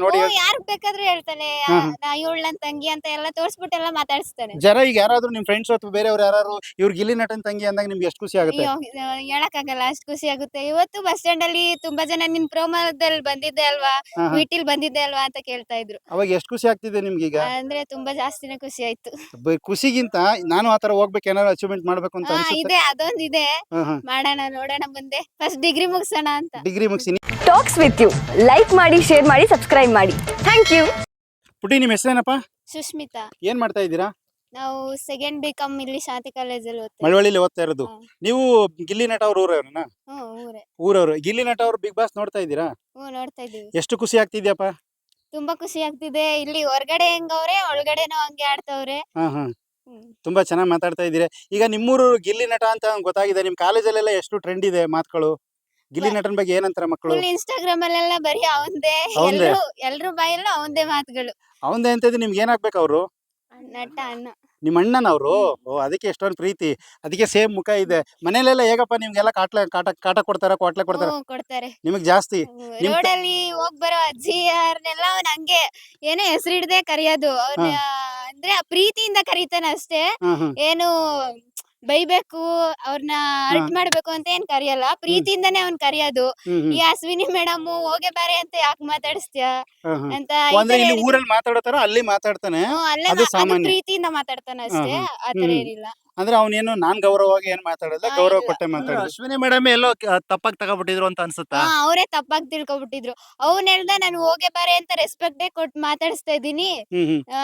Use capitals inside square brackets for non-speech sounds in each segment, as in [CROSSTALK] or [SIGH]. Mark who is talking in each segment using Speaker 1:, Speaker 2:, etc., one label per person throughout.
Speaker 1: ನೋಡಿ
Speaker 2: ಯಾರು ಬೇಕಾದ್ರೂ ಹೇಳ್ತಾನೆ
Speaker 1: ಹ್ಮ್ ಹ್ಮ್.
Speaker 2: ನಾ ಇವಳು ನನ್ ತಂಗಿ ಅಂತ ಎಲ್ಲ ತೋರ್ಸ್ಬಿಟ್ಟೆಲ್ಲ ಮಾತಾಡಿಸ್ತಾನೆ.
Speaker 1: ಜನ ಈಗ ಯಾರಾದ್ರೂ ನಿಮ್ ಫ್ರೆಂಡ್ಸ್ ಅಥವಾ ಬೇರೆಯವ್ರು ಯಾರು ಇವ್ರಿಗೆ ಇಲ್ಲಿ ನಟನ್ ತಂಗಿ ಅಂದಾಗ ನಿಮ್ಗೆ ಎಷ್ಟು ಖುಷಿ ಆಗುತ್ತೆ?
Speaker 2: ಅಯ್ಯೋ ಹೇಳಕ್ ಆಗಲ್ಲ ಅಷ್ಟ್ ಖುಷಿ ಆಗುತ್ತೆ. ಇವತ್ತು ಬಸ್ ಸ್ಟ್ಯಾಂಡ್ ಅಲ್ಲಿ ತುಂಬಾ ಜನ ನಿಮ್ ಪ್ರೋಮೋದಲ್ಲಿ ಬಂದಿದ್ದೆ ಅಲ್ವಾ?
Speaker 1: ಮೀಟಿಲ್ ಹಾ.
Speaker 2: ವಿಟಿಲ್ ಬಂದಿದ್ದೆ ಅಲ್ವಾ ಅಂತ ಕೇಳ್ತಾ ಇದ್ರು.
Speaker 1: ಅವಾಗ ಎಷ್ಟು ಖುಷಿ ಆಗ್ತಿದೆ ನಿಮ್ಗೆ ಈಗ
Speaker 2: ಅಂದ್ರೆ ತುಂಬಾ ಜಾಸ್ತಿನೇ ಖುಷಿ ಆಯ್ತು.
Speaker 1: ಬ- ಖುಷಿಗಿಂತ ನಾನು ಆತರ ಹೋಗ್ಬೇಕು ಏನಾದ್ರು ಅಚೀವ್ಮೆಂಟ್ ಮಾಡ್ಬೇಕು ಅಂತ
Speaker 2: ಹಾ
Speaker 1: ಅನ್ಸುತ್ತೆ?
Speaker 2: ಇದೆ ಅದೊಂದಿದೆ. ಮಾಡೋಣ ನೋಡೋಣ ಮುಂದೆ. ಫಸ್ಟ್ ಡಿಗ್ರಿ ಮುಗಿಸೋಣ ಅಂತ.
Speaker 1: ಡಿಗ್ರಿ ಮುಗಿಸಿ
Speaker 3: ಟಾಕ್ಸ್ ವಿತ್ ಯು ಲೈಕ್ ಮಾಡಿ ಶೇರ್ ಮಾಡಿ ಸಬ್ಸ್ಕ್ರೈಬ್ ಮಾಡಿ. ಥ್ಯಾಂಕ್ ಯು
Speaker 1: ಪುಟಿ ನಿಮ್ ಹೆಸರೇನಪ್ಪ?
Speaker 2: ಸುಷ್ಮಿತಾ
Speaker 1: ಏನ್ ಮಾಡ್ತಾ ಇದ್ದೀರಾ?
Speaker 2: ನಾವು ಸೆಕೆಂಡ್ ಬಿ ಕಾಮ್ ಇಲ್ಲಿ ಶಾಂತಿ ಕಾಲೇಜಲ್ಲಿ ಓದ್ತೀವಿ
Speaker 1: ಮಳವಳ್ಳಿಲಿ ಓದ್ತಾ ಇರೋದು. ನೀವು ಗಿಲ್ಲಿ ನಟ ಅವ್ರ ಊರವ್ರನ್ನ
Speaker 2: ಹ್ಞೂ ಊರೇ.
Speaker 1: ಊರವ್ರು. ಗಿಲ್ಲಿ ನಟ ಅವ್ರು ಬಿಗ್ ಬಾಸ್ ನೋಡ್ತಾ ಇದ್ದೀರಾ?
Speaker 2: ಹ್ಞೂ ನೋಡ್ತಾ ಇದ್ದೀವಿ.
Speaker 1: ಎಷ್ಟು ಖುಷಿ ಆಗ್ತಿದ್ಯಪ್ಪ?
Speaker 2: ತುಂಬಾ ಖುಷಿ ಆಗ್ತಿದೆ. ಇಲ್ಲಿ ಹೊರಗಡೆ ಹೆಂಗವ್ರೆ ಒಳಗಡೆನೂ ಹಂಗೆ ಆಡ್ತವ್ರೆ.
Speaker 1: ಹಾ ಹಾ. ತುಂಬಾ ಚೆನ್ನಾಗಿ ಮಾತಾಡ್ತಾ ಇದ್ದೀರಾ. ಈಗ ನಿಮ್ಮೂರು ಗಿಲ್ಲಿ ನಟ ಅಂತ ಗೊತ್ತಾಗಿದೆ. ನಿಮ್ ಕಾಲೇಜಲ್ಲೆಲ್ಲ ಎಷ್ಟು ಟ್ರೆಂಡ್ ಇದೆ ಮಾತುಗಳು? ಗಿಲ್ಲಿ ನಟನ್ ಬಗ್ಗೆ ಏನಂತಾರ ಮಕ್ಕಳು
Speaker 2: ಇನ್ಸ್ಟಾಗ್ರಾಮ್ ಅಲ್ಲೆಲ್ಲ ಬರೀ ಅವಂದೇ.
Speaker 1: ಅವಂದೇ?
Speaker 2: ಎಲ್ರು ಎಲ್ರು ಬಾಯಲ್ಲೂ ಅವಂದೇ ಮಾತುಗಳು.
Speaker 1: ಅವಂದೇ ಅಂತಿದ್ರೆ ನಿಮ್ಗೆ ಏನಾಗ್ಬೇಕು ಅವರು?
Speaker 2: ನಟ ಅಣ್ಣ.
Speaker 1: ನಿಮ್ಮ ಅಣ್ಣನವರು ಓ ಅದಕ್ಕೆ ಎಷ್ಟೊಂದು ಪ್ರೀತಿ. ಅದಕ್ಕೆ ಸೇಮ್ ಮುಖ ಇದೆ. ಮನೇಲೆಲ್ಲ ಹೇಗಪ್ಪ ನಿಮ್ಗೆಲ್ಲ ಕಾಟ್ಲ ಕಾಟ ಕಾಟ ಕೊಡ್ತಾರ ಕ್ವಾಟ್ಲೆ ಕೊಡ್ತಾರ?
Speaker 2: ಹ್ಮ್, ಕೊಡ್ತಾರೆ.
Speaker 1: ನಿಮಗ್ ಜಾಸ್ತಿ. ನಿಮ್ ಕ-
Speaker 2: ರೋಡ್ ಅಲ್ಲಿ ಹೋಗ್ ಬರೋ ಅಜ್ಜಿ ಅವ್ರನ್ನೆಲ್ಲ ಅವ್ನ ಹಂಗೆ ಏನೇ ಹೆಸರಿಡ್ದೆ ಕರೆಯೋದು. ಅಂದ್ರೆ ಆ ಪ್ರೀತಿಯಿಂದ ಕರೀತಾನೆ ಅಷ್ಟೇ.
Speaker 1: ಹ್ಮ್ ಹ್ಮ್.
Speaker 2: ಏನು ಬೈಬೇಕು ಅವ್ರನ್ನ ಅರ್ಟ್ ಮಾಡ್ಬೇಕು ಅಂತ ಏನ್ ಕರಿಯಲ್ಲ. ಪ್ರೀತಿಯಿಂದಾನೇ ಅವ್ನ್ ಕರಿಯೋದು. ಈ ಅಶ್ವಿನಿ ಮೇಡಮ್ ಹೋಗೆ ಬಾರೆ ಅಂತ ಯಾಕೆ ಮಾತಾಡಿಸ್ತೀಯ. ಅಂತ
Speaker 1: ಓ,
Speaker 2: ಈ
Speaker 1: ಅಂದ್ರೆ ಇಲ್ಲಿ. ಊರಲ್ಲಿ ಮಾತಾಡತಾರ ಅಲ್ಲಿ ಮಾತಾಡ್ತಾನೆ.
Speaker 2: ಹ್ಮ್, ಅಲ್ಲೇ
Speaker 1: ಅದು
Speaker 2: ಮಾ- ಅದು
Speaker 1: ಸಾಮಾನ್ಯ.
Speaker 2: ಪ್ರೀತಿಯಿಂದ ಮಾತಾಡ್ತಾನೆ ಅಷ್ಟೇ. ಆತರ
Speaker 1: ಹ್ಮ್.
Speaker 2: ಏನಿಲ್ಲ.
Speaker 1: ಅಂದ್ರೆ ಅವನೇನು ನಾನ್ ಗೌರವವಾಗಿ ಏನ್ ಮಾತಾಡಲ್ಲ
Speaker 2: ಹಾ,
Speaker 1: ಗೌರವ
Speaker 2: ಇಲ್ಲ.
Speaker 1: ಕೊಟ್ಟೆ ಮಾತಾಡೋದು.
Speaker 4: ಅಶ್ವಿನಿ ಮೇಡಮ್ ಎಲ್ಲೋ ಕ- ತಪ್ಪಾಗಿ ತಗೊಬಿಟ್ಟಿದ್ರು ಅಂತ ಅನ್ಸುತ್ತಾ?
Speaker 2: ಹಾ ಅವರೇ ತಪ್ಪಾಗಿ ತಿಳ್ಕೊಬಿಟ್ಟಿದ್ರು. ಅವ್ನ್ ಹೇಳ್ದ ನಾನು ಹೋಗೇ ಬಾರೆ ಅಂತ ರೆಸ್ಪೆಕ್ಟೇ ಕೊಟ್ಟು ಮಾತಾಡಿಸ್ತಾ ಇದೀನಿ
Speaker 1: ಹ್ಮ್ ಹ್ಮ್.
Speaker 2: ಆ,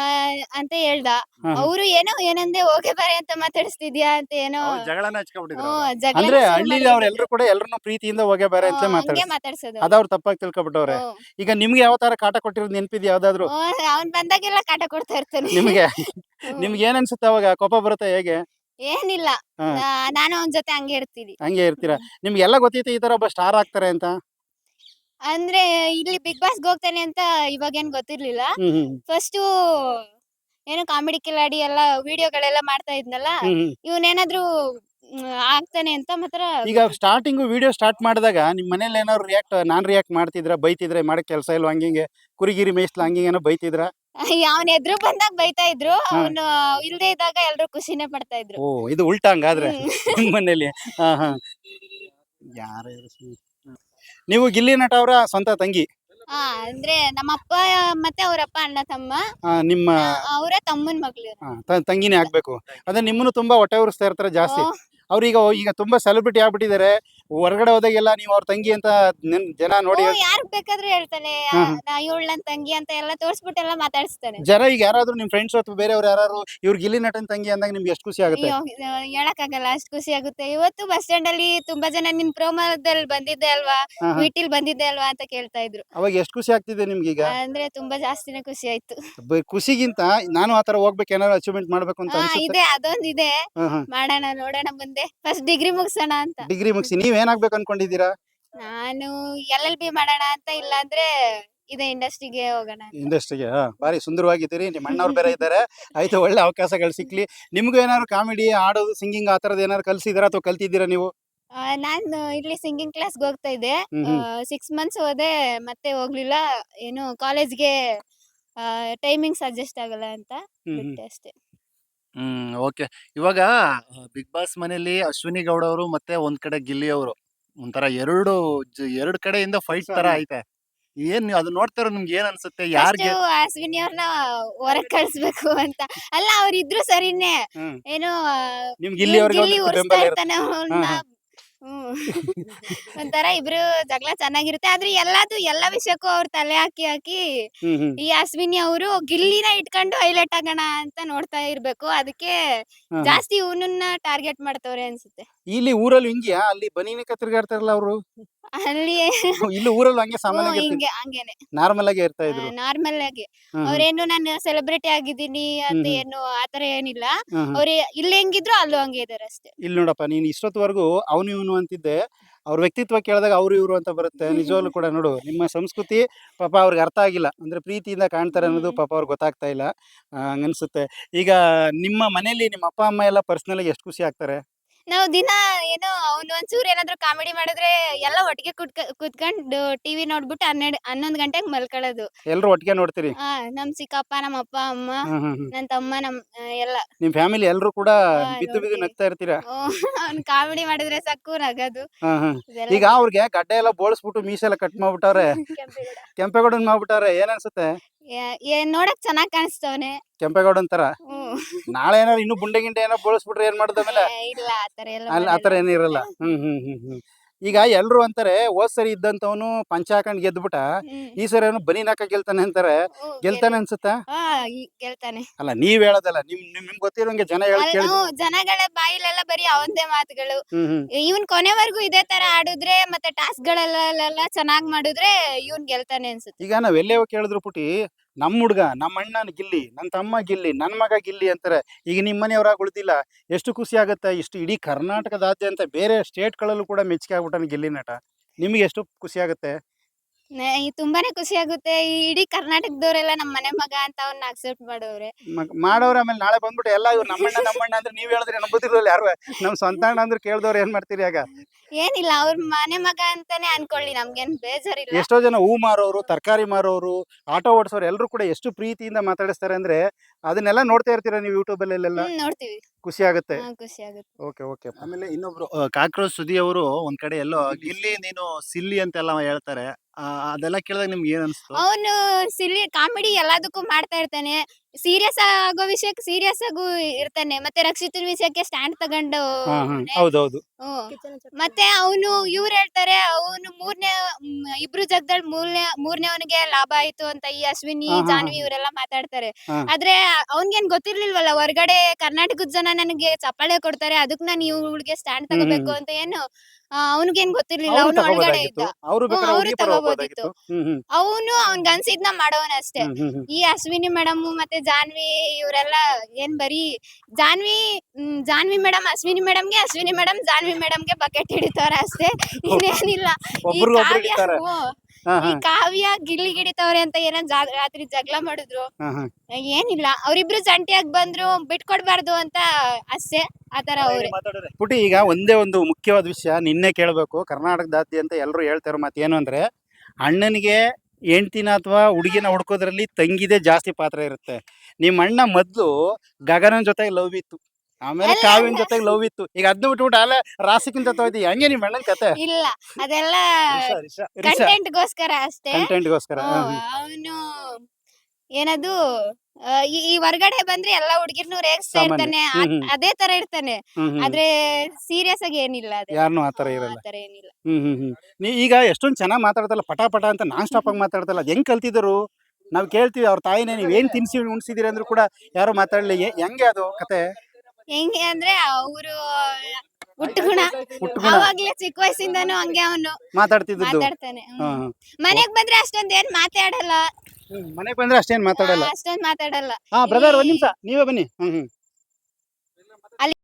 Speaker 2: ಅಂತ ಹೇಳ್ದ.
Speaker 1: ಹಾ, ಹಾ.
Speaker 2: ಅವರು ಏನೋ ಏನಂದೆ ಹೋಗೇ ಬಾರೆ ಅಂತ ಮಾತಾಡಿಸ್ತಿದ್ಯಾ? ಅಂತ ಏನೋ
Speaker 4: ಅವ್ರು ಜಗಳನ ಹಚ್ಕೊಬಿಟ್ಟಿದ್ರು ಅವ್ರು.
Speaker 2: ಜಗಳನ
Speaker 1: ಅಂದ್ರೆ
Speaker 2: ಶುರು
Speaker 1: ಹಳ್ಳಿಲಿ
Speaker 2: ಮಾಡ್ಬಿಟ್ಟಿದ್ರು.
Speaker 1: ಅವ್ರೆಲ್ರು ಕೂಡ ಎಲ್ರನ್ನೂ ಪ್ರೀತಿಯಿಂದ ಹೋಗೇ ಬಾರೆ ಅಂತ
Speaker 2: ಹ್ಮ್, ಹಂಗೆ
Speaker 1: ಮಾತಾಡ
Speaker 2: ಮಾತಾಡ್ಸೋದು.
Speaker 1: ಅದವ್ರು ತಪ್ಪಾಗಿ ತಿಳ್ಕೊಬಿಟ್ಟವ್ರೆ. ಈಗ ನಿಮ್ಗೆ ಯಾವ ತರ ಕಾಟ ಕೊಟ್ಟಿರೋದು ನೆನ್ಪಿದ್ಯಾ ಯಾವ್ದಾದ್ರು?
Speaker 2: ಅವ್ನ್ ಬಂದಾಗೆಲ್ಲ ಕಾಟ ಕೊಡ್ತಾ ಇರ್ತಾನೆ.
Speaker 1: ನಿಮ್ಗೆ. ನಿಮ್ಗೆ ಏನ್ ಅನ್ಸುತ್ತೆ ಅವಾಗ? ಕೋಪ ಬರುತ್ತೆ ಹೇಗೆ?
Speaker 2: ಏನಿಲ್ಲ. ನಾ- ನಾನು ಅವನ್ ಜೊತೆ ಹಂಗೆ ಇರ್ತೀನಿ
Speaker 1: ಹಂಗೆ ಇರ್ತೀರಾ? ನಿಮ್ಗೆಲ್ಲ ಗೊತ್ತಿತ್ತು ಈ ತರ ಒಬ್ಬ ಸ್ಟಾರ್ ಆಗ್ತಾರೆ ಅಂತ?
Speaker 2: ಅಂದ್ರೆ ಇಲ್ಲಿ ಬಿಗ್ ಬಾಸ್ ಹೋಗ್ತಾನೆ ಅಂತ ಇವಾಗೇನ್ ಗೊತ್ತಿರ್ಲಿಲ್ಲ.
Speaker 1: ಹ್ಮ್ ಹ್ಮ್
Speaker 2: ಫಸ್ಟ್ ಏನೋ ಕಾಮಿಡಿ ಕಿಲಾಡಿ ಎಲ್ಲ ವಿಡಿಯೋಗಳೆಲ್ಲ ಮಾಡ್ತಾ ಇದ್ನಲ್ಲ?
Speaker 1: ಹ್ಮ್ ಹ್ಮ್.
Speaker 2: ಇವನೇನಾದ್ರೂ ಆಗ್ತಾನೆ ಅಂತ ಮಾತ್ರ
Speaker 1: ಈಗ ಸ್ಟಾರ್ಟಿಂಗ್ ವಿಡಿಯೋ ಸ್ಟಾರ್ಟ್ ಮಾಡಿದಾಗ ನಿಮ್ ಮನೇಲಿ ಏನಾದ್ರು ರಿಯಾಕ್ಟ್ ನಾನ್ ರಿಯಾಕ್ಟ್ ಮಾಡ್ತಿದ್ರ? ಬೈತಿದ್ರೆ? ಮಾಡಕ್ ಕೆಲಸ ಇಲ್ವಾ ಹಂಗಿಂಗೆ? ಕುರಿಗಿರಿ ಮೇಯಿಸ್ಲ ಹಂಗಿಂಗ್ ಏನೋ ಬೈತಿದ್ರ?
Speaker 2: ಅವನ್ ಎದ್ರು ಬಂದಾಗ ಬೈತಾ ಇದ್ರು. ಅವನು ಇಲ್ದೇ ಇದ್ದಾಗ ಎಲ್ರು ಖುಷಿನೇ ಪಡ್ತಾ ಇದ್ರು.
Speaker 1: ಓ ಇದು ಉಲ್ಟಾ ಹಂಗಾದ್ರೆ. ನಿಮ್ [LAUGHS] ಮನೇಲಿ. ಹಾ ಹಾ. ಯಾರ ನೀವು ಗಿಲ್ಲಿ ನಟ ಅವರ ಸ್ವಂತ ತಂಗಿ?
Speaker 2: ಹಾ ಅಂದ್ರೆ ನಮ್ಮಪ್ಪ ಮತ್ತೆ ಅವರಪ್ಪ ಅಣ್ಣ ತಮ್ಮ.
Speaker 1: ಆ, ನಿಮ್ಮ
Speaker 2: ಅವರ ತಮ್ಮನ್ ಮಗ್ಳು
Speaker 1: ಆ, ತ- ತಂಗಿನೇ ಆಗ್ಬೇಕು. ಅದೇ ನಿಮ್ಮನ್ನು ತುಂಬಾ ಹೊಟ್ಟೆ ಉರಿಸ್ತಾ ಇರ್ತಾರೆ ಜಾಸ್ತಿ.
Speaker 2: ಓ,
Speaker 1: ಅವ್ರೀಗ ಈಗ ತುಂಬಾ ಸೆಲೆಬ್ರಿಟಿ ಆಗ್ಬಿಟ್ಟಿದ್ದಾರೆ ಹೊರಗಡೆ ಹೋದಾಗೆಲ್ಲ ನೀವು ಅವ್ರ ತಂಗಿ ಅಂತ ಜನ ನೋಡಿ
Speaker 2: ಯಾರು ಬೇಕಾದ್ರೂ ಹೇಳ್ತಾನೆ. ಇವಳು ನನ್ ತಂಗಿ ಅಂತ ಎಲ್ಲ ತೋರ್ಸ್ಬಿಟ್ಟೆಲ್ಲ ಮಾತಾಡಿಸ್ತಾನೆ.
Speaker 1: ಜನ ಈಗ ಯಾರಾದ್ರೂ ನಿಮ್ ಫ್ರೆಂಡ್ಸ್ ಅಥವಾ ಬೇರೆಯವ್ರು ಯಾರು ಇವ್ರಿಗೆ ಇಲ್ಲಿ ನಟನ್ ತಂಗಿ ಅಂದಾಗ ನಿಮ್ಗೆ ಎಷ್ಟು ಖುಷಿ ಆಗುತ್ತೆ?
Speaker 2: ಹೇಳಕ್ಕಾಗಲ್ಲ ಅಷ್ಟು ಖುಷಿ ಆಗುತ್ತೆ. ಇವತ್ತು ಬಸ್ ಸ್ಟ್ಯಾಂಡ್ ಅಲ್ಲಿ ತುಂಬಾ ಜನ ನಿನ್ ಪ್ರೋಮೋದಲ್ಲಿ ಬಂದಿದ್ದೆ ಅಲ್ವಾ?
Speaker 1: ಹಾ.
Speaker 2: ಬಂದಿದ್ದೆ ಅಲ್ವಾ ಅಂತ ಕೇಳ್ತಾ ಇದ್ರು.
Speaker 1: ಅವಾಗ ಎಷ್ಟು ಖುಷಿ ಆಗ್ತಿದೆ ನಿಮ್ಗೆ ಈಗ?
Speaker 2: ಅಂದ್ರೆ ತುಂಬಾ ಜಾಸ್ತಿನೇ ಖುಷಿ ಆಯ್ತು.
Speaker 1: ಖುಷಿಗಿಂತ ನಾನು ಆತರ ಹೋಗ್ಬೇಕು ಏನಾದ್ರು ಅಚೀವ್ಮೆಂಟ್ ಮಾಡ್ಬೇಕು ಅಂತ
Speaker 2: ಇದೆ ಅದೊಂದಿದೆ. ಮಾಡೋಣ ನೋಡೋಣ ಮುಂದೆ. ಫಸ್ಟ್ ಡಿಗ್ರಿ ಮುಗಿಸೋಣ ಅಂತ.
Speaker 1: ಡಿಗ್ರಿ ಮುಗಿಸಿ ನೀವ್ ಏನಾಗ್ಬೇಕು ಅನ್ಕೊಂಡಿದ್ದೀರಾ?
Speaker 2: ನಾನು ಎಲ್ ಎಲ್ ಬಿ ಮಾಡೋಣ ಅಂತ ಇಲ್ಲಾಂದ್ರೆ ಇದೆ ಇಂಡಸ್ಟ್ರಿಗೆ ಹೋಗೋಣ.
Speaker 1: ಇಂಡಸ್ಟ್ರಿಗೆ ಬಾರಿ ಸುಂದರವಾಗಿದ್ದೀರಿ. ನಿಮ್ಮ ಅಣ್ಣವ್ರು ಬೇರೆ ಇದ್ದಾರೆ. ಆಯ್ತು ಒಳ್ಳೆ ಅವಕಾಶಗಳು ಸಿಕ್ಲಿ. ನಿಮ್ಗೂ ಏನಾದ್ರು ಕಾಮಿಡಿ ಆಡೋದು ಸಿಂಗಿಂಗ್ ಆ ತರದ ಏನಾದ್ರು ಕಲ್ಸಿದಾರ ಅಥವಾ ಕಲ್ತಿದ್ದೀರಾ ನೀವು?
Speaker 2: ಆ, ನಾನು ಇಲ್ಲಿ ಸಿಂಗಿಂಗ್ ಕ್ಲಾಸ್ ಹೋಗ್ತಾ ಇದ್ದೆ.
Speaker 1: ಹ್ಮ್ ಹ್ಮ್.
Speaker 2: ಸಿಕ್ಸ್ ಮಂತ್ಸ್ ಹೋದೆ ಮತ್ತೆ ಹೋಗ್ಲಿಲ್ಲ. ಏನು ಕಾಲೇಜ್ಗೆ ಟೈಮಿಂಗ್ ಅಡ್ಜಸ್ಟ್ ಆಗಲ್ಲ ಅಂತ
Speaker 1: ಹ್ಮ್ ಹ್ಮ್.
Speaker 2: ಬಿಟ್ಟೆ ಅಷ್ಟೇ.
Speaker 4: ಹ್ಮ್ ಓಕೆ ಇವಾಗ ಬಿಗ್ ಬಾಸ್ ಮನೇಲಿ ಅಶ್ವಿನಿ ಗೌಡ ಅವರು ಮತ್ತೆ ಒಂದ್ ಕಡೆ ಗಿಲ್ಲಿ ಅವರು ಒಂಥರ ಎರಡು ಎರಡು ಕಡೆಯಿಂದ ಫೈಟ್ ತರ
Speaker 1: ಸಾರಿ.
Speaker 4: ಐತೆ ಏನ್ ನೀವು ಅದು ನೋಡ್ತಾರ ನಿಮ್ಗೆ ಏನ್ ಅನ್ಸುತ್ತೆ ಯಾರಿಗೆ
Speaker 2: ಅಶ್ವಿನಿ ಅವ್ರನ್ನ ಹೊರಗ್ ಕಳ್ಸ್ಬೇಕು ಅಂತ ಅಲ್ಲ ಅವ್ರಿದ್ರು ಸರಿನೇ ಏನು
Speaker 1: ನಿಮ್ಗೆ ಗಿಲ್ಲಿ
Speaker 2: ಇವ್ನ್
Speaker 1: ಅವ್ರಿಗೆ
Speaker 2: ಗಿಲ್ಲಿ
Speaker 1: ಒಂದಿಷ್ಟು ಬೆಂಬಲ ಇರುತ್ತೆ.
Speaker 2: ಇರ್ತಾನೆ ಅವ್ನ.
Speaker 1: ಹಾ, ಹಾ.
Speaker 2: ಹ್ಮ್. [LAUGHS] ಒಂಥರ ಇಬ್ರು ಜಗಳ ಚೆನ್ನಾಗಿರುತ್ತೆ. ಆದ್ರೆ ಎಲ್ಲದು ಎಲ್ಲ ವಿಷಯಕ್ಕೂ ಅವ್ರು ತಲೆ ಹಾಕಿ ಹಾಕಿ
Speaker 1: ಹ್ಮ್ ಹ್ಮ್.
Speaker 2: ಈ ಅಶ್ವಿನಿ ಅವರು ಗಿಲ್ಲಿನ ಇಟ್ಕೊಂಡು ಹೈಲೈಟ್ ಆಗೋಣ ಅಂತ ನೋಡ್ತಾ ಇರ್ಬೇಕು. ಅದಕ್ಕೆ
Speaker 1: ಹಾ, ಹಾ.
Speaker 2: ಜಾಸ್ತಿ ಇವನನ್ನ ಟಾರ್ಗೆಟ್ ಮಾಡ್ತವ್ರೆ ಅನ್ಸುತ್ತೆ.
Speaker 1: ಇಲ್ಲಿ ಊರಲ್ಲಿ ಹಿಂಗ್ಯಾ? ಅಲ್ಲಿ ಬನೀನಿಕ ತಿರ್ಗಾಡ್ತಾರಲ್ಲ ಅವರು?
Speaker 2: ಅಲ್ಲಿ
Speaker 1: ಇಲ್ಲಿ ಊರಲ್ಲಿ ಹಂಗೆ
Speaker 2: ಹ್ಮ್,
Speaker 1: ಸಾಮಾನ್ಯ
Speaker 2: ಹಿಂಗೆ ಹಂಗೇನೆ.
Speaker 1: ನಾರ್ಮಲ್ ಆಗಿ ಇರ್ತಾ ಇದ್ರು.
Speaker 2: ನಾರ್ಮಲ್ ಆಗಿ
Speaker 1: ಹ್ಮ್, ಹ್ಮ್.
Speaker 2: ಅವ್ರೇನು ನಾನು ಸೆಲೆಬ್ರಿಟಿ ಆಗಿದ್ದೀನಿ ಅಂತ
Speaker 1: ಹ್ಮ್.
Speaker 2: ಏನು ಆತರ ಏನಿಲ್ಲ.
Speaker 1: ಹ್ಮ್, ಹ್ಮ್.
Speaker 2: ಅವ್ರ ಇಲ್ಲಿ ಹೆಂಗಿದ್ರು ಅಲ್ಲೂ ಹಂಗೆ ಇದಾರೆ ಅಷ್ಟೇ.
Speaker 1: ಇಲ್ಲಿ ನೋಡಪ್ಪ ನೀನ್ ಇಷ್ಟೊತ್ತವರೆಗೂ ಅವನು ಇವನು ಅಂತಿದ್ದೆ. ಅವ್ರ ವ್ಯಕ್ತಿತ್ವ ಕೇಳಿದಾಗ ಅವ್ರು ಇವ್ರು ಅಂತ ಬರುತ್ತೆ. ನಿಜವಾಗ್ಲೂ ಕೂಡ ನೋಡು ನಿಮ್ಮ ಸಂಸ್ಕೃತಿ ಪಾಪ ಅವ್ರಿಗೆ ಅರ್ಥ ಆಗಿಲ್ಲ. ಅಂದ್ರೆ ಪ್ರೀತಿಯಿಂದ ಕಾಣ್ತಾರೆ ಅನ್ನೋದು
Speaker 2: ಹ್ಮ್.
Speaker 1: ಪಾಪ ಅವ್ರಿಗೆ ಗೊತ್ತಾಗ್ತಾ ಇಲ್ಲ. ಆ, ಹಂಗನ್ಸುತ್ತೆ. ಈಗ ನಿಮ್ಮ ಮನೇಲಿ ನಿಮ್ಮ ಅಪ್ಪ ಅಮ್ಮ ಎಲ್ಲ ಪರ್ಸನಲ್ ಎಷ್ಟು ಖುಷಿ ಆಗ್ತಾರೆ?
Speaker 2: ನಾವು ದಿನ ಏನೋ ಅವ್ನು ಒಂಚೂರು ಏನಾದ್ರು ಕಾಮಿಡಿ ಮಾಡಿದ್ರೆ ಎಲ್ಲ ಒಟ್ಟಿಗೆ ಕುಟ್ಕ ಕುತ್ಕೊಂಡು ಟಿವಿ ನೋಡ್ಬಿಟ್ಟು ಹನ್ನೆರಡು ಹನ್ನೊಂದು ಗಂಟೆಗೆ ಮಲ್ಕೊಳ್ಳೋದು.
Speaker 1: ಎಲ್ರು ಒಟ್ಟಿಗೆ ನೋಡ್ತೀರಿ?
Speaker 2: ಆ ನಮ್ ಚಿಕ್ಕಪ್ಪ ನಮ್ಮ ಅಪ್ಪ ಅಮ್ಮ
Speaker 1: ಹ್ಮ್ ಹ್ಮ್ ಹ್ಮ್.
Speaker 2: ನನ್ ತಮ್ಮ ನಮ್ ಆ, ಎಲ್ಲ.
Speaker 1: ನಿಮ್ ಫ್ಯಾಮಿಲಿ ಎಲ್ರು ಕೂಡ ಬಿದ್ದು ಬಿದ್ದು
Speaker 2: ನೋಡ್ತೀವಿ.
Speaker 1: ನಗ್ತಾ ಇರ್ತೀರಾ?
Speaker 2: ಅವ್ನ್ ಕಾಮಿಡಿ ಮಾಡಿದ್ರೆ ಸಾಕು ನಗದು. ಇದೆಲ್ಲ
Speaker 1: ಈಗ ಅವ್ರಿಗೆ ಗಡ್ಡೆ ಎಲ್ಲ ಬೋಳಿಸ್ಬಿಟ್ಟು ಮೀಸೆಲ್ಲ ಕಟ್ ಮಾಡ್ಬಿಟ್ಟವ್ರೆ.
Speaker 2: ಕೆಂಪೇಗೌಡ.
Speaker 1: ಕೆಂಪೇಗೌಡನ್ ಮಾಡ್ಬಿಟ್ಟವ್ರೆ ಏನ್ ಅನ್ಸುತ್ತೆ?
Speaker 2: ಏ- ನೋಡಕ್ ಚೆನ್ನಾಗ್ ಕಾಣಿಸ್ತವನೆ.
Speaker 1: ಕೆಂಪೇಗೌಡನ್ ತರ? ನಾಳೆ ಏನಾರ ಇನ್ನು ಬುಂಡೆ ಗಿಂಡೆ ಏನೋ ಬೋಳಿಸ್ಬಿಟ್ರೆ ಏನ್ ಮಾಡುದ ಆಮೇಲೆ?
Speaker 2: ಇಲ್ಲ ಆತರ ಎಲ್ಲ
Speaker 1: ಅಲ್ಲಿ ಆತರ ಏನೂ ಇರಲ್ಲ. ಹ್ಮ್ ಹ್ಮ್ ಹ್ಮ್ ಹ್ಮ್. ಈಗ ಎಲ್ರು ಅಂತಾರೆ ಹೋದ್ ಸರಿ ಇದ್ದಂತವನು ಪಂಚ ಹಾಕೊಂಡ್
Speaker 2: ಗೆದ್ಬಿಟ
Speaker 1: ಈ ಸರಿ ಅವನು ಬನಿ ನಾಕ ಗೆಲ್ತಾನೆ ಅಂತಾರೆ.
Speaker 2: ಹ್ಮ್,
Speaker 1: ಗೆಲ್ತಾನೆ. ಅನ್ಸುತ್ತಾ?
Speaker 2: ಹಾ ಈ- ಗೆಲ್ತಾನೆ.
Speaker 1: ಅಲ್ಲ ನೀವ್ ಹೇಳೋದಲ್ಲ ನಿಮ್ ನಿಮ್ ನಿಮ್ಗ್ ಗೊತ್ತಿರೋಂಗೆ ಜನ ಹೇಳಿ
Speaker 2: ಅಲ್ಲ,
Speaker 1: ಕೇಳಿ
Speaker 2: ಹ್ಮ್, ಜನಗಳ ಬಾಯಿಲೆಲ್ಲ ಬರೀ ಅವಂದೇ ಮಾತುಗಳು.
Speaker 1: ಹ್ಮ್ ಹ್ಮ್.
Speaker 2: ಇವನ್ ಕೊನೆವರೆಗೂ ಇದೇ ತರ ಆಡಿದ್ರೆ ಮತ್ತೆ ಟಾಸ್ಕ್ ಗಳೆಲ್ಲ ಚೆನ್ನಾಗ್ ಮಾಡಿದ್ರೆ ಇವನ್ ಗೆಲ್ತಾನೆ ಅನ್ಸುತ್ತೆ.
Speaker 1: ಈಗ ನಾವ್ ಎಲ್ಲೇ ಹೋಗ್ ಕೇಳಿದ್ರು ಪುಟಿ ನಮ್ ಹುಡ್ಗ ನಮ್ಮ ಅಣ್ಣನ ಗಿಲ್ಲಿ ನನ್ನ ತಮ್ಮ ಗಿಲ್ಲಿ ನನ್ನ ಮಗ ಗಿಲ್ಲಿ ಅಂತಾರೆ ಈಗ ನಿಮ್ಮ ಮನೆಯವ್ರಾಗ ಉಳಿದಿಲ್ಲ ಎಷ್ಟು ಖುಷಿ ಆಗುತ್ತೆ ಇಷ್ಟು ಇಡೀ ಕರ್ನಾಟಕದಾದ್ಯಂತ ಬೇರೆ ಸ್ಟೇಟ್ಗಳಲ್ಲೂ ಕೂಡ ಮೆಚ್ಚುಗೆ ಆಗ್ಬಿಟ್ಟಾನೆ ಗಿಲ್ಲಿ ನಟ. ನಿಮ್ಗೆ ಎಷ್ಟು ಖುಷಿ ಆಗುತ್ತೆ?
Speaker 2: ತುಂಬಾನೇ ಖುಷಿ ಆಗುತ್ತೆ ಈ ಇಡೀ ಕರ್ನಾಟಕದವರೆಲ್ಲ ನಮ್ಮ ಮನೆ ಮಗ ಅಂತ ಅವ್ರನ್ನ ಅಕ್ಸೆಪ್ಟ್ ಮಾಡೋರೆ
Speaker 1: ಮಾಡೋರು ಮಾಡೋರ್ ಆಮೇಲೆ ನಾಳೆ ಬಂದ್ಬಿಟ್ಟು ಎಲ್ಲ ಇವ್ರು ನಮ್ಮಣ್ಣ ನಮ್ಮಣ್ಣ ಅಂದ್ರೆ ನೀವ್ ಹೇಳಿದ್ರೆ ನಂಬೋದಿರಲ್ಲ ಯಾರು ನಮ್ ಸ್ವಂತ ಅಣ್ಣ ಅಂದ್ರೆ ಕೇಳ್ದವ್ರು ಏನ್ ಮಾಡ್ತೀರಿ ಆಗ?
Speaker 2: ಏನಿಲ್ಲ ಅವ್ರ ಮನೆ ಮಗ ಅಂತಾನೆ ಅನ್ಕೊಳ್ಳಿ ನಮ್ಗೇನ್ ಬೇಜಾರಿಲ್ಲ.
Speaker 1: ಎಷ್ಟೋ ಜನ ಹೂ ಮಾರೋರು ತರಕಾರಿ ಮಾರೋರು ಆಟೋ ಓಡಿಸೋರು ಎಲ್ಲರೂ ಕೂಡ ಎಷ್ಟು ಪ್ರೀತಿಯಿಂದ ಮಾತಾಡಿಸ್ತಾರೆ ಅಂದ್ರೆ ಅದನ್ನೆಲ್ಲ ನೋಡ್ತಾ ಇರ್ತೀರಾ ನೀವು ಯೂಟ್ಯೂಬ್ ಅಲ್ಲೆಲ್ಲ
Speaker 2: ಹ್ಮ್ ನೋಡ್ತೀವಿ.
Speaker 1: ಖುಷಿ ಆಗುತ್ತೆ?
Speaker 2: ಹಾ ಖುಷಿ ಆಗುತ್ತೆ.
Speaker 1: Okay okay.
Speaker 4: ಆಮೇಲೆ ಇನ್ನೊಬ್ರು ಕಾಕ್ರೋಚ್ ಸುದಿ ಅವರು ಒಂದ್ ಕಡೆ ಎಲ್ಲೋ ಇಲ್ಲಿ ನೀನು ಸಿಲ್ಲಿ ಅಂತೆಲ್ಲ ಹೇಳ್ತಾರೆ. ಆ, ಅದೆಲ್ಲ ಕೇಳಿದಾಗ ನಿಮ್ಗೆ ಏನ್ ಅನ್ಸ್ತು?
Speaker 2: ಅವನು ಸಿಲ್ಲಿ ಕಾಮಿಡಿ ಎಲ್ಲದಕ್ಕೂ ಮಾಡ್ತಾ ಇರ್ತಾನೆ. ಸೀರಿಯಸ್ ಆಗೋ ವಿಷಯಕ್ಕೆ ಸೀರಿಯಸ್ ಆಗು ಇರ್ತಾನೆ. ಮತ್ತೆ ರಕ್ಷಿತನ ವಿಷಯಕ್ಕೆ ಸ್ಟ್ಯಾಂಡ್ ತಗೊಂಡು
Speaker 1: ಹಾ ಹಾ. ಹೌದೌದು.
Speaker 2: ಹ್ಮ್. ಮತ್ತೆ ಅವನು ಇವ್ರು ಹೇಳ್ತಾರೆ ಅವನು ಮೂರನೇ ಇಬ್ರು ಜಗದಲ್ಲಿ ಮೂರನೇ ಅವನಿಗೆ ಲಾಭ ಆಯ್ತು ಅಂತ ಈ ಅಶ್ವಿನಿ
Speaker 1: ಹಾ, ಹಾ, ಹಾ.
Speaker 2: ಜಾನ್ವಿ ಇವರೆಲ್ಲ ಮಾತಾಡ್ತಾರೆ.
Speaker 1: ಹಾ.
Speaker 2: ಆದ್ರೆ ಅವನ್ಗೇನ್ ಗೊತ್ತಿರ್ಲಿಲ್ವಲ್ಲ ಹೊರಗಡೆ ಕರ್ನಾಟಕದ ಜನ ನನಗೆ ಚಪ್ಪಾಳೆ ಕೊಡ್ತಾರೆ ಅದಕ್ಕೆ ನಾನು ಇವ್ಗೆ ಸ್ಟ್ಯಾಂಡ್ ತಗೋಬೇಕು ಅಂತ ಏನು ಅವನಿಗೇನ್ ಗೊತ್ತಿರ್ಲಿಲ್ಲ ಅವನು ಒಳಗಡೆ ಇದ್ದ.
Speaker 1: ಅವರು ಅವ್ರು ಬೇಕಾದ್ರೆ
Speaker 2: ಅವ್ರು
Speaker 1: ಹ್ಮ್ ಹ್ಮ್.
Speaker 2: ಅವನು ಅವ್ನ್ಗ್ ಅನ್ಸಿದ್ನ ಮಾಡೋನ್ ಅಷ್ಟೇ.
Speaker 1: ಹ್ಮ್ ಹ್ಮ್ ಹ್ಮ್.
Speaker 2: ಈ ಅಶ್ವಿನಿ ಮೇಡಮ್ ಮತ್ತೆ ಜಾನ್ವಿ ಇವರೆಲ್ಲ ಏನ್ ಬರೀ ಜಾನ್ವಿ ಮ್, ಜಾನ್ವಿ ಮೇಡಮ್ ಅಶ್ವಿನಿ ಮೇಡಮ್ಗೆ ಅಶ್ವಿನಿ ಮೇಡಮ್ ಜಾನ್ವಿ ಮೇಡಮ್ಗೆ ಬಕೆಟ್ ಹಿಡಿತಾರ ಅಷ್ಟೇ. ಇನ್ನೇನಿಲ್ಲ. ಈ
Speaker 1: ಒಬ್ರಿಗೊಬ್ರು
Speaker 2: ಕಾವ್ಯ. ಹ್ಮ್.
Speaker 1: ಹಾ
Speaker 2: ಈ ಕಾವ್ಯ ಗಿಲ್ಲಿ ಗಿಡಿತವ್ರೆ ಅಂತ ಏನೋ ಜಾಗ- ರಾತ್ರಿ ಜಗಳ ಮಾಡಿದ್ರು.
Speaker 1: ಹಾ ಹಾ.
Speaker 2: ಏನಿಲ್ಲ. ಅವ್ರಿಬ್ರು ಜಂಟಿಯಾಗಿ ಬಂದ್ರು ಬಿಟ್ಕೊಡ್ಬಾರ್ದು ಅಂತ ಅಷ್ಟೇ ಆತರ ಅವ್ರೆ.
Speaker 1: ಪುಟಿ ಈಗ ಒಂದೇ ಒಂದು ಮುಖ್ಯವಾದ ವಿಷಯ ನಿನ್ನೆ ಕೇಳಬೇಕು. ಕರ್ನಾಟಕದಾದ್ಯಂತ ಎಲ್ಲರೂ ಹೇಳ್ತಾರೋ ಮತ್ತೆ ಏನು ಅಂದ್ರೆ ಅಣ್ಣನಿಗೆ ಹೆಂಡ್ತಿನ ಅಥವಾ ಹುಡುಗಿನ ಹುಡ್ಕೋದ್ರಲ್ಲಿ ತಂಗಿದೆ ಜಾಸ್ತಿ ಪಾತ್ರ ಇರುತ್ತೆ. ನಿಮ್ಮ ಅಣ್ಣ ಮೊದ್ಲು ಗಗನನ್ ಜೊತೆಗೆ ಲವ್ ಇತ್ತು. ಆಮೇಲೆ
Speaker 2: ಕಾವಿನ
Speaker 1: ಜೊತೆಗೆ ಲವ್ ಇತ್ತು ಈಗ ಅದನ್ನ ಬಿಟ್ಬಿಟ್ಟು ಅಲ್ಲ ರಾಸಿಕಿಂತ ಹೋಯ್ತು. ಹಂಗೆ ನಿಮ್ಮ ಅಣ್ಣನ ಕತೆ.
Speaker 2: ಇಲ್ಲ ಅದೆಲ್ಲ ಕಂಟೆಂಟ್ ಗೋಸ್ಕರ ಅಷ್ಟೇ.
Speaker 1: ಕಂಟೆಂಟ್ಗೋಸ್ಕರ
Speaker 2: ಅವನು ಏನದು ಈ ಈ ಹೊರ್ಗಡೆ ಬಂದ್ರೆ ಎಲ್ಲಾ ಹುಡುಗಿರ್ನು ರೇಗಿಸ್ತಾ. ಇರ್ತಾನೆ. ಅದೇ ತರ ಇರ್ತಾನೆ. ಆದ್ರೆ ಸೀರಿಯಸ್ ಆಗಿ ಏನಿಲ್ಲ ಯಾರು
Speaker 1: ಆ ಆತರ ಇರಲ್ಲ. ನೀ ಈಗ ಎಷ್ಟೊಂದ್ ಚೆನ್ನಾಗಿ ಮಾತಾಡ್ತಲ್ಲ ಪಟಾ ಪಟ ಅಂತ ನಾನ್ ಸ್ಟಾಪ್ ಆಗಿ ಮಾತಾಡ್ತಲ್ಲ ಅದ್ ಹೆಂಗ್ ಕಲ್ತಿದ್ರು ನಾವ್ ಕೇಳ್ತೀವಿ ಅವ್ರ ತಾಯಿನೇ ನೀವ್ ಏನ್ ತಿನ್ಸಿ ಉಣ್ಸಿದೀರಿ ಅಂದ್ರೂ ಕೂಡ ಯಾರು ಮಾತಾಡ್ಲಿ. ಹೆಂಗೆ ಅದು ಕತೆ?
Speaker 2: ಹೆಂಗೆ ಅಂದ್ರೆ ಅವರು ಹುಟ್ಟುಗುಣ
Speaker 1: ಹುಟ್ಟುಗುಣ
Speaker 2: ಅವಾಗ್ಲೇ ಚಿಕ್ಕ ವಯಸ್ಸಿಂದನು ಹಂಗೆ ಅವನು
Speaker 1: ಮಾತಾಡ್ತಿದ್ದು
Speaker 2: ಮಾತಾಡ್ತಾನೆ. ಹ್ಮ್. ಮನೆಗ್ ಬಂದ್ರೆ ಅಷ್ಟೊಂದ್ ಏನ್ ಮಾತಾಡಲ್ಲ.
Speaker 1: ಮನೆಗ್ ಬಂದ್ರೆ ಅಷ್ಟೇನ್ ಮಾತಾಡಲ್ಲ.
Speaker 2: ಅಷ್ಟೊಂದ್ ಮಾತಾಡಲ್ಲ.
Speaker 1: ಹಾ ಬ್ರದರ್ ಒಂದ್ ನಿಮಿಷ. ನೀವೇ ಬನ್ನಿ. ಹ್ಮ್ ಹ್ಮ್.